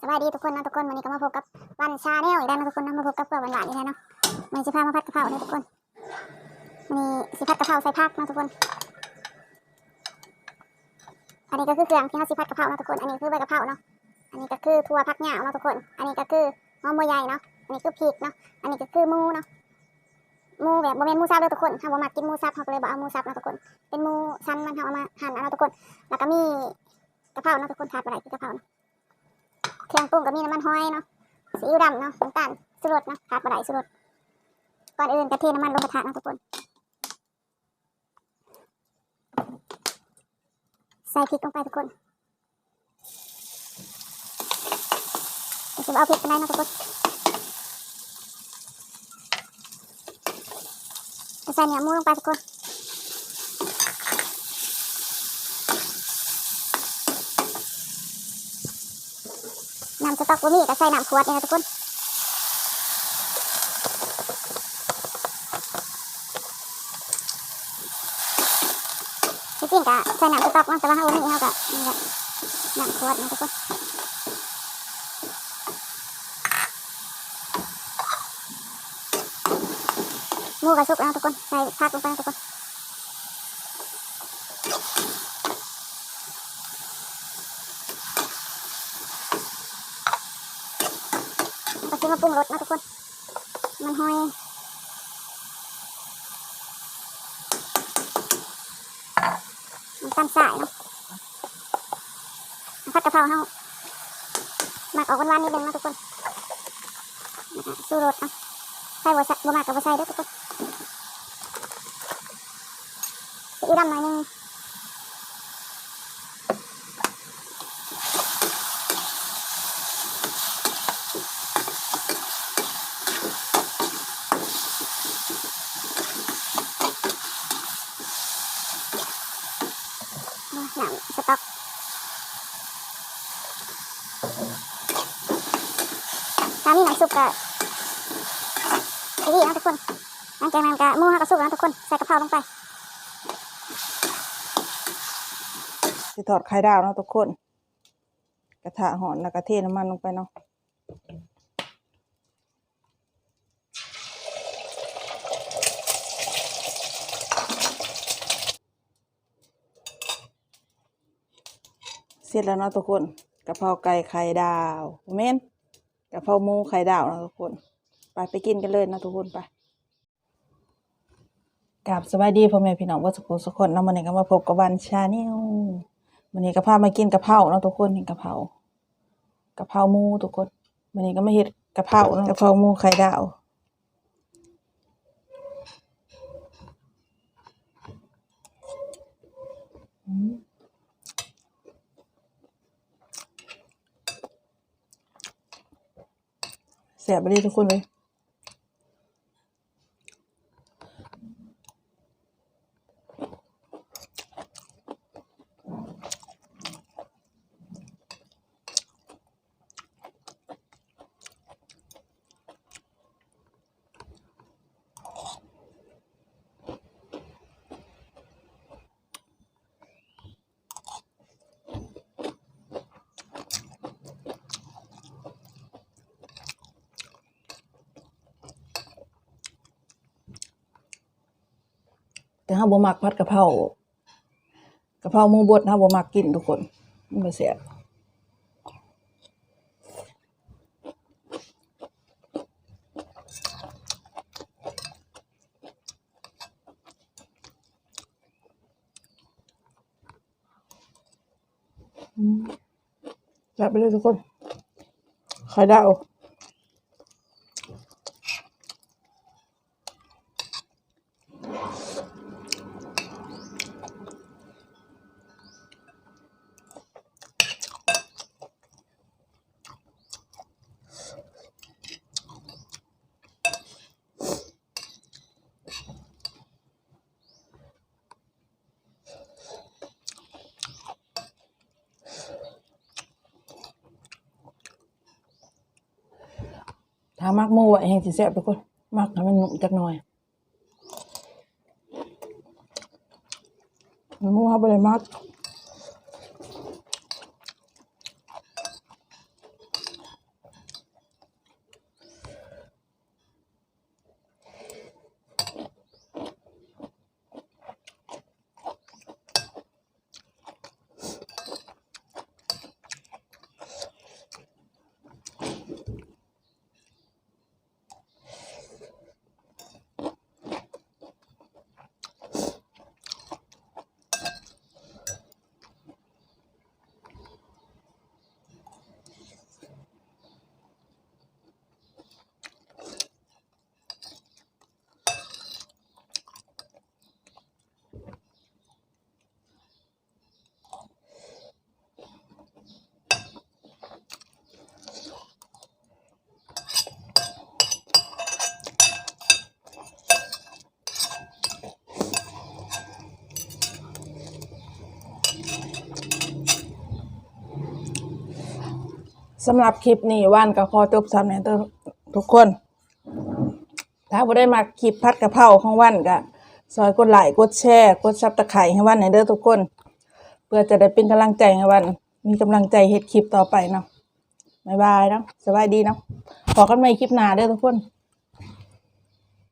สบายดีทุกคนนะทุกคนวันนี้ก็มาพบกับวันชาแนลอีกแล้วนะทุกคนนะมาพบกับเพื่อนหวานๆอีกแล้วเนาะวันนี้จะพามาผัดกะเพราเนี่ยทุกคนวันนี้สิผัดกะเพราใส่ผักนะทุกคน อันนี้ก็คือเครื่องที่เขาสิผัดกะเพรานะทุกคน อันนี้คือใบกะเพราเนาะอันนี้ก็คือถั่วผักหยาเนาะทุกคน อันนี้ก็คือหอมบัวใหญ่เนาะอันนี้คือพริกเนาะอันนี้ก็คือมูเนาะมูแบบโมเมนมูสับเลยทุกคนถ้าบ่มักกินมูสับเขาก็เลยบอกเอามูสับนะทุกคน เป็นมูชั้นมันเขาเอามาหั่นนะทุกคน แล้วก็มีกะเพรานาะทุกคนขาดไปไหนคือกะเพราเนาะ เครื่องปรุงก็มีน้ำมันหอยเนาะซีอิ๊วดำเนาะน้ำตาลสุรสเนาะขาดบะไดสุรสก่อนอื่นกระเทน้ำมันลงกระทะเนาะทุกคนใส่พริกลงไปทุกคนเดี๋ยวจะเอาพริกไปไหนเนาะทุกคนจะใส่เนื้อหมูลงไปทุกคน สต๊อกบะหมี่ก็ใส่น้ำขวดนี่นะทุกคนที่จริงก็ใส่น้ำสต๊อกเนาะแต่ว่าเขาบะหมี่เขาก็นี่แหละน้ำขวดนะทุกคนหมูกระสุกแล้วทุกคนใส่ผักลงไปนะทุกคน แล้วก็ซื้อมาปรุงรสนะทุกคน มันหอยมันตั้นสายเนาะผัดกะเพราเฮาหมักออกหวานๆนิดนึงนะทุกคนสู้รสนะใส่บัวใส่บัวหมักกับบัวใส่ด้วยทุกคนซีอิ๊วดำหน่อยนึงน้ำสต๊อก ตามนี้น้ำซุปก็ดีนะทุกคนหลังจากนั้นก็มูฮาก็สุกแล้วทุกคนใส่กะเพราลงไปสิทอดไข่ดาวเนาะทุกคน กระทะหอนแล้วก็เทน้ำมันลงไปเนาะเสร็จแล้วเนาะทุกคนกะเพราไก่ไข่ดาวเมน กะเพราหมูไข่ดาวนะทุกคน ไปไปกินกันเลยนะทุกคนไปกับสบายดีพ่อแม่พี่น้องว่าสุขสุขคนเนาะมันนี้ก็มาพบกับวันชาแนลวันนี้ก็พามากินกะเพราเนาะทุกคนเห็นกะเพรากะเพราหมูทุกคนวันนี้ก็มาเห็ดกะเพราเนาะกะเพราหมูไข่ดาว แสบไปเลยทุกคนเลย แต่ห้าบ่มักผัดกะเพรากะเพราหมูบดห้าบ่มักกินทุกคนมันบ่แซ่บอืมแซ่บไปเลยทุกคนไข่ดาว ถ้ามักหมูไว้แห้งสิแซ่บทุกคนมักให้มันหนุ่มจักหน่อยหมูเขาบ่ได้มัก สำหรับคลิปนี้ว่านกับขอจบซ้ำเนี่ยทุกคน ถ้าบ่ได้มาคลิปพัดกะเพราของว่านก็ซอยกดไลค์กดแชร์กดซับตะไคร้ให้ว่านในอยเด้อทุกคน เพื่อจะได้เป็นกำลังใจให้ว่านมีกำลังใจเฮ็ดคลิปต่อไปเนาะบายบายเนาะสบายดีเนาะขอกันใหม่คลิปหน้าเด้อทุกคน